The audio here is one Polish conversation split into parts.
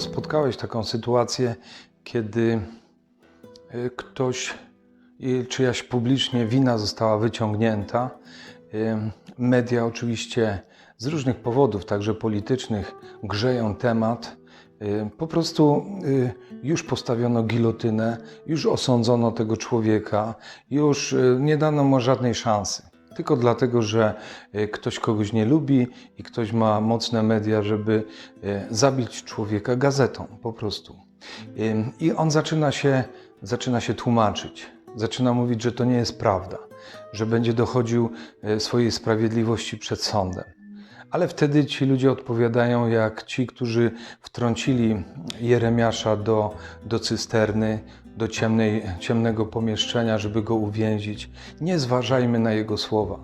spotkałeś taką sytuację, kiedy y, ktoś, czyjaś publicznie wina została wyciągnięta. Media oczywiście z różnych powodów, także politycznych, grzeją temat. Po prostu y, już postawiono gilotynę, już osądzono tego człowieka, już y, nie dano mu żadnej szansy. Tylko dlatego, że y, ktoś kogoś nie lubi i ktoś ma mocne media, żeby y, zabić człowieka gazetą po prostu. I on zaczyna się, zaczyna się tłumaczyć, zaczyna mówić, że to nie jest prawda, że będzie dochodził y, swojej sprawiedliwości przed sądem. Ale wtedy ci ludzie odpowiadają jak ci, którzy wtrącili Jeremiasza do, do cysterny, do ciemnej, ciemnego pomieszczenia, żeby go uwięzić. Nie zważajmy na jego słowa.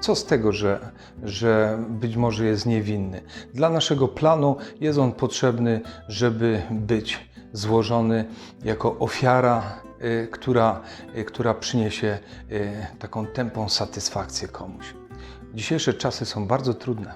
Co z tego, że, że być może jest niewinny? Dla naszego planu jest on potrzebny, żeby być złożony jako ofiara, y, która, y, która przyniesie y, taką tępą satysfakcję komuś. Dzisiejsze czasy są bardzo trudne.